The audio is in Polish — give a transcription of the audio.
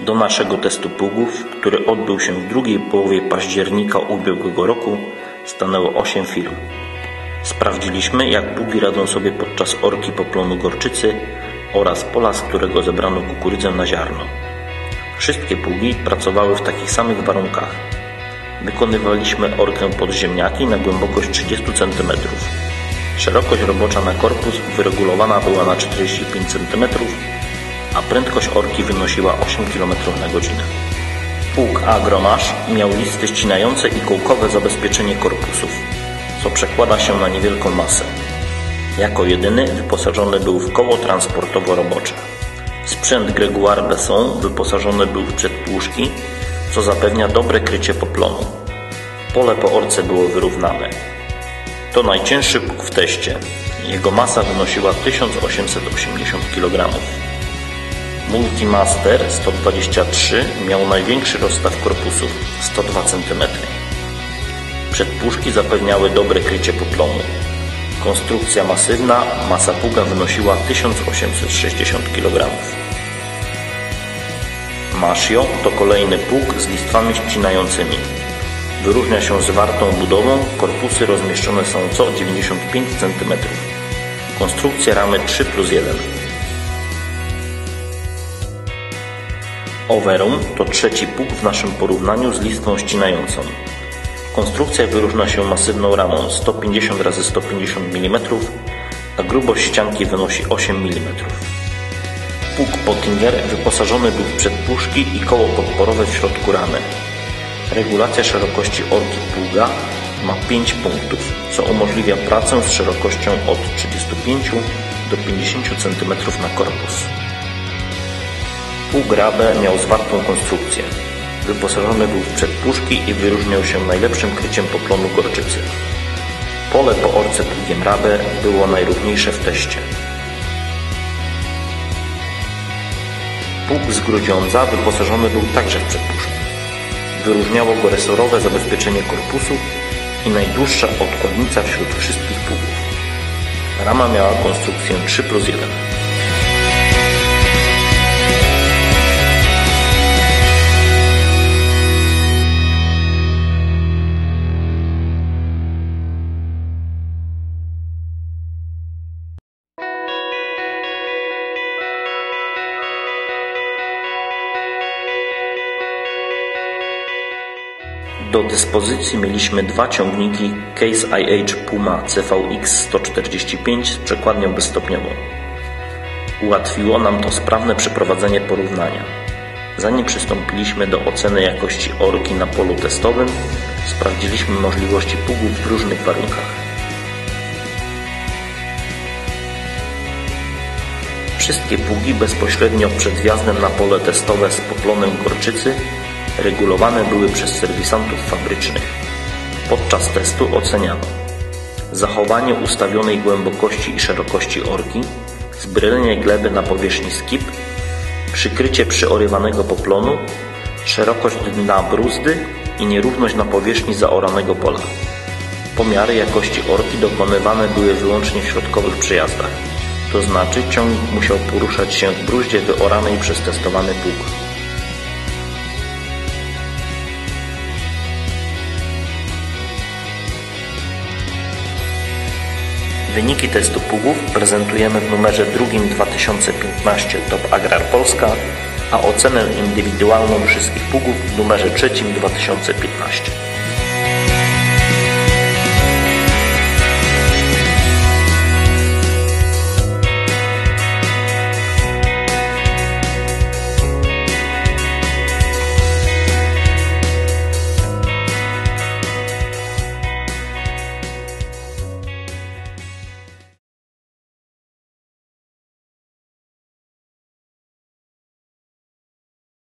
Do naszego testu pługów, który odbył się w drugiej połowie października ubiegłego roku, stanęło 8 firm. Sprawdziliśmy, jak pługi radzą sobie podczas orki poplonu gorczycy oraz pola, z którego zebrano kukurydzę na ziarno. Wszystkie pługi pracowały w takich samych warunkach. Wykonywaliśmy orkę pod ziemniaki na głębokość 30 cm. Szerokość robocza na korpus wyregulowana była na 45 cm, a prędkość orki wynosiła 8 km na godzinę. Pług Agromasz miał listy ścinające i kołkowe zabezpieczenie korpusów, co przekłada się na niewielką masę. Jako jedyny wyposażony był w koło transportowo-robocze. Sprzęt Gregoire Besson wyposażony był w przedpłużki, co zapewnia dobre krycie poplonu. Pole po orce było wyrównane. To najcięższy pług w teście. Jego masa wynosiła 1880 kg. Multimaster 123 miał największy rozstaw korpusów 102 cm. Przedpuszki zapewniały dobre krycie poplonu. Konstrukcja masywna, masa pługa wynosiła 1860 kg. Mashio to kolejny pług z listwami ścinającymi. Wyróżnia się zwartą budową, korpusy rozmieszczone są co 95 cm. Konstrukcja ramy 3 plus 1. Overum to trzeci pług w naszym porównaniu z listwą ścinającą. Konstrukcja wyróżnia się masywną ramą 150 x 150 mm, a grubość ścianki wynosi 8 mm. Pług Pottinger wyposażony był w przedpuszki i koło podporowe w środku ramy. Regulacja szerokości orki pługa ma 5 punktów, co umożliwia pracę z szerokością od 35 do 50 cm na korpus. Pług Rabe miał zwartą konstrukcję. Wyposażony był w przedpuszki i wyróżniał się najlepszym kryciem poplonu gorczycy. Pole po orce pługiem Rabe było najrówniejsze w teście. Pług z Grudziądza wyposażony był także w przedpuszki. Wyróżniało go resorowe zabezpieczenie korpusu i najdłuższa odkładnica wśród wszystkich pługów. Rama miała konstrukcję 3 plus 1. Do dyspozycji mieliśmy dwa ciągniki Case IH Puma CVX 145 z przekładnią bezstopniową. Ułatwiło nam to sprawne przeprowadzenie porównania. Zanim przystąpiliśmy do oceny jakości orki na polu testowym, sprawdziliśmy możliwości pługów w różnych warunkach. Wszystkie pługi bezpośrednio przed wjazdem na pole testowe z poplonem gorczycy regulowane były przez serwisantów fabrycznych. Podczas testu oceniano zachowanie ustawionej głębokości i szerokości orki, zbrylenie gleby na powierzchni skip, przykrycie przyorywanego poplonu, szerokość dna bruzdy i nierówność na powierzchni zaoranego pola. Pomiary jakości orki dokonywane były wyłącznie w środkowych przejazdach, to znaczy ciągnik musiał poruszać się w bruździe wyoranej przez testowany pług. Wyniki testu pługów prezentujemy w numerze drugim 2015 Top Agrar Polska, a ocenę indywidualną wszystkich pługów w numerze trzecim 2015.